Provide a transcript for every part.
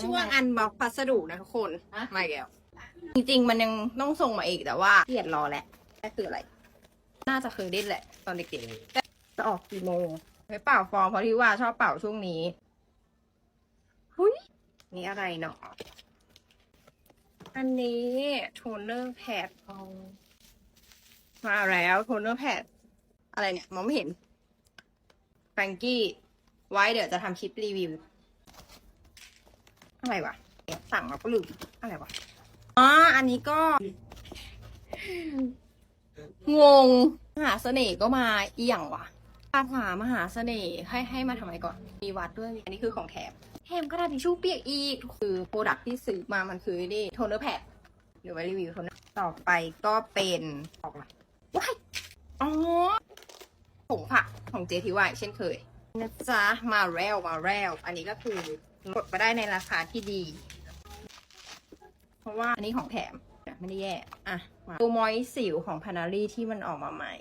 ช่วงอันบ็อกพัสดุนะทุกคนมาอีกแล้วจริงๆ มันยังต้องส่งมาอีกแต่ว่าเกลียดรอแหละนั่นคืออะไร น่าจะเคยเล่นแหละ ตอนเด็กๆแต่จะออกกี่โมงไปเป่าฟองเพราะที่ว่าชอบเป่าช่วงนี้หุยนี่อะไรเนาะอันนี้โทนเนอร์แพดมาแล้วโทนเนอร์แพดอะไรเนี่ย มองไม่เห็นแฟรงกี้ ไว้เดี๋ยวจะทำคลิปรีวิว อะไรวะสั่งมาก็ลืมอะไรวะอ๋ออันนี้ก็ งงมหาเสน่ห์ก็มาเอี่ยงว่ะคาถามหาเสน่ห์ให้ให้มาทำไมก่อน มีวัดด้วยอันนี้คือของแถมแถมกระดาษทิชชู่เปียกอีก คือโปรดักที่ซื้อมามันคือนี่โทนเนอร์แพดเดี๋ยวไว้รีวิวโทนเนอร์ต่อไปก็เป็นออกมาว้ายอ๋อผงผักของเจทีวายเช่นเคยนะจ๊ะมาแล้วมาแล้วอันนี้ก็คือ กดมาได้ในราคาที่ดี เพราะว่าอันนี้ของแถมไม่ได้แย่อะมาตัวมอยสิวของพานารีที่มันออกมาใหม่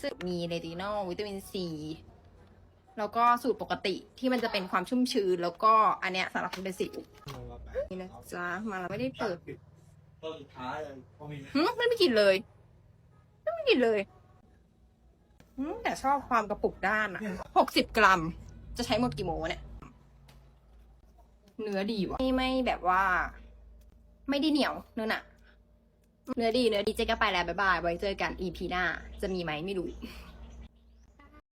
ซึ่งมีเรตินอลวิตามินซีแล้วก็สูตรปกติที่มันจะเป็นความชุ่มชื้น แล้วก็อันเนี้ยสำหรับคนเป็นสิวนี่นะจ๊ะมาแล้วไม่ได้เปิดต้นสุดท้ายเลยพอมีหึไม่ไม่กินเลยไม่ไม่กินเลยหึแต่ชอบความกระปุกด้านอะหกสิบกรัม จะใช้หมดกี่โมงวะเนี่ย เนื้อดีวะไม่ไม่แบบว่า ไม่ได้เหนียวเนื้อหนะเนื้อดีเนื้อดีเจ๊ก็ไปแล้วบ๊ายบายไว้เจอกัน EP หน้า จะมีไหมไม่รู้